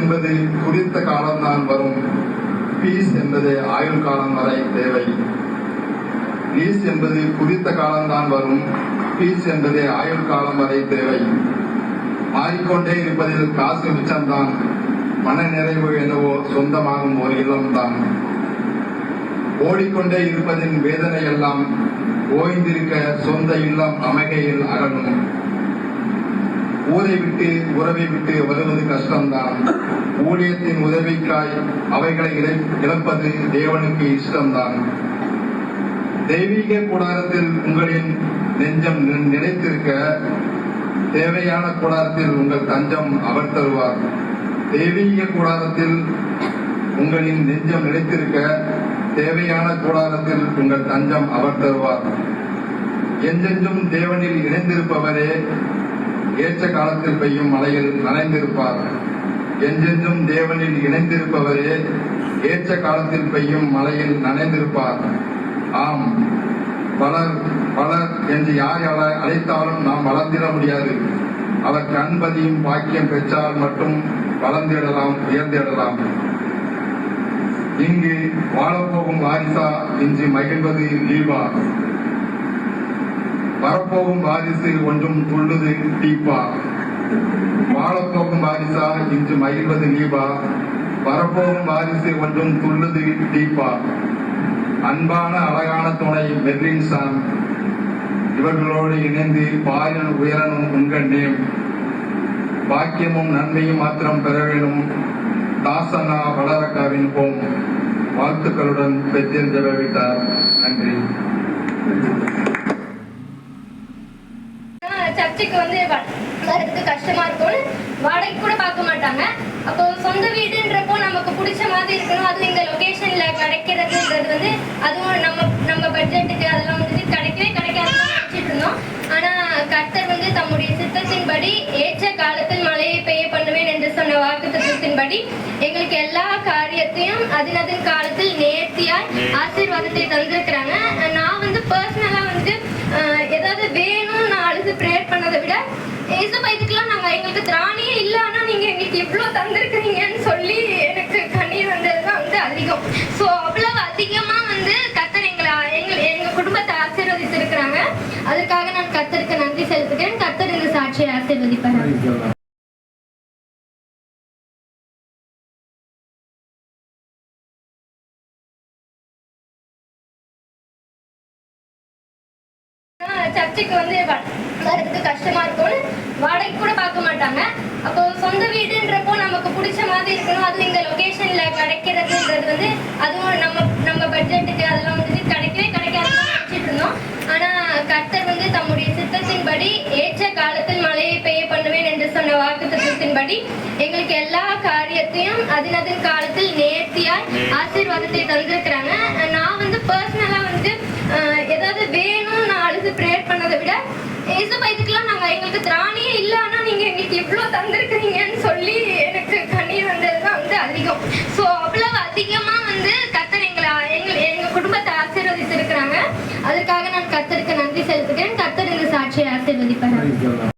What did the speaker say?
என்பது குறித்த காலம்தான் வரும். பீஸ் என்பது ஆயுள் காலம் வரை தேவை. லீஸ் என்பது குறித்த காலம்தான் வரும். பீஸ் என்பது ஆயுள் காலம் வரை தேவை. மாறிக்கொண்டே இருப்பதில் காசு மிச்சம்தான். மன நிறைவு என்னவோ சொந்தமாகும் ஒரு இல்லம்தான். ஓடிக்கொண்டே இருப்பதின் வேதனை எல்லாம் ஓய்ந்திருக்க சொந்த இல்லம் அமைகையில் அகலும். ஊரை விட்டு உறவை விட்டு வருவது கஷ்டம்தான். ஊழியத்தின் உதவிக்காய் அவைகளை இழை- இழப்பது தேவனுக்கு இஷ்டம்தான். தெய்வீக கூடாரத்தில் உங்களின் நெஞ்சம் நி- நிலைத்திருக்க தேவையான கூடாரத்தில் உங்கள் தஞ்சம் அவர் தருவார். தெய்வீக கூடாரத்தில் உங்களின் நெஞ்சம் நினைத்திருக்க தேவையான கூடாரத்தில் உங்கள் தஞ்சம் அவர் தருவார். என்றென்றும் தேவனில் இணைந்திருப்பவரே ஏற்ற காலத்தில் பெய்யும் மழையில் நனைந்திருப்பார். என்றென்றும் தேவனில் இணைந்திருப்பவரே ஏற்ற காலத்தில் பெய்யும் மழையில் நனைந்திருப்பார். ஆம் பலர் பலர் என்று யார் யாரை அழைத்தாலும் நாம் வளர்ந்திட முடியாது. அவர் கண்பதியும் பாக்கியம் பெற்றால் மட்டும் வளர்ந்திடலாம் உயர்ந்திடலாம். இங்கு வாழப்போகும் வாரிசா இன்று மகிழ்வது லீவா வரப்போகும் வாரிசு ஒன்றும் துள்ளுது டீப்பா வாழப்போகும் வாரிசா இன்று மகிழ்வது நீபா வரப்போகும் வாரிசு ஒன்றும் துள்ளுது டீப்பா அன்பான அழகான துணை மெர்லின் சாம் இவர்களோடு இணைந்து பாயன் உயரனும் உங்கள் நேம். பாக்கியமும் நன்மையும் மாத்திரம் பெற வேணும். தாசனா வளரக்காவின் போம். வாழ்த்துக்களுடன் பெற்றிருந்த விட்டார். நன்றி. சர்ச்சுக்கு வந்து வ- வர்றதுக்கு கஷ்டமா இருக்கும்னு வாடகை கூட பார்க்க மாட்டாங்க. அப்போ சொந்த வீடுன்றப்போ நமக்கு பிடிச்ச மாதிரி இருக்கணும். அது இந்த லொகேஷன்ல கிடைக்கிறதுன்றது வந்து அதுவும் நம்ம நம்ம பட்ஜெட்டுக்கு அதெல்லாம் வந்துட்டு கிடைக்கவே கிடைக்காதுன்னு நினைச்சிட்டு இருந்தோம். ஆனா கர்த்தர் வந்து தம்முடைய சித்தத்தின்படி ஏற்ற காலத்தில் மழையை பெய்ய பண்ணுவேன் என்று சொன்ன வாக்குத்தத்தின்படி எங்களுக்கு எல்லா காரியத்தையும் அதினதின் காலத்தில் நேர்த்தியாய் ஆசீர்வாதத்தை தந்திருக்கிறாங்க. நான் வந்து பர்சனலா வந்து ஏதாவது வேணும்னு நான் ப்ரேயர் பண்ணதை விட ஏசப்பா இதுக்கெல்லாம் நாங்க எங்களுக்கு திராணியே இல்ல நீங்க எங்களுக்கு இவ்வளவு தந்திருக்கிறீங்கன்னு சொல்லி எனக்கு கண்ணீர் வந்ததுதான் வந்து அதிகம். சோ அவ்வளவு அதிகமா வந்து கத்தர் எங்களை எங்கள் எங்க குடும்பத்தை ஆசீர்வதித்திருக்கிறாங்க அதற்காக நான் கத்தருக்கு நன்றி செலுத்துகிறேன். கத்தர் இந்த சாட்சியை ஆசீர்வதிப்பார் சர்ச்சுக்கு வந்து வர்றதுக்கு கஷ்டமா இருக்கும்னு வாடகை கூட பார்க்க மாட்டாங்க. அப்போ சொந்த வீடுன்றப்போ நமக்கு பிடிச்ச மாதிரி இருக்கணும். அது இந்த லொகேஷன்ல கிடைக்கிறதுன்றது வந்து அதுவும் நம்ம நம்ம பட்ஜெட்டுக்கு அதெல்லாம் வந்துட்டு கிடைக்கவே கிடைக்காதுன்னு நினைச்சிட்டு இருந்தோம். ஆனா கர்த்தர் வந்து தம்முடைய சித்தத்தின்படி ஏற்ற காலத்தில் மழையை பெய்ய பண்ணுவேன் என்று சொன்ன வாக்குத்தத்தின்படி எங்களுக்கு எல்லா காரியத்தையும் அதினதின் காலத்தில் நேர்த்தியாய் ஆசீர்வாதத்தை தந்திருக்கிறாங்க. நான் வந்து பர்சனலா ஏசப்பா இதுக்கெல்லாம் நாங்க எங்களுக்கு திராணியே இல்ல. ஆனா நீங்க எங்களுக்கு இவ்வளவு தந்திருக்கிறீங்கன்னு சொல்லி எனக்கு கண்ணீர் வந்ததுதான் வந்து அதிகம். சோ அவ்வளவு அதிகமா வந்து கத்தர் எங்களை எங்க எங்க குடும்பத்தை ஆசீர்வதித்திருக்கிறாங்க அதற்காக நான் கத்தருக்கு நன்றி செலுத்துகிறேன். கத்தர் இந்த சாட்சியை ஆசீர்வதிப்பார்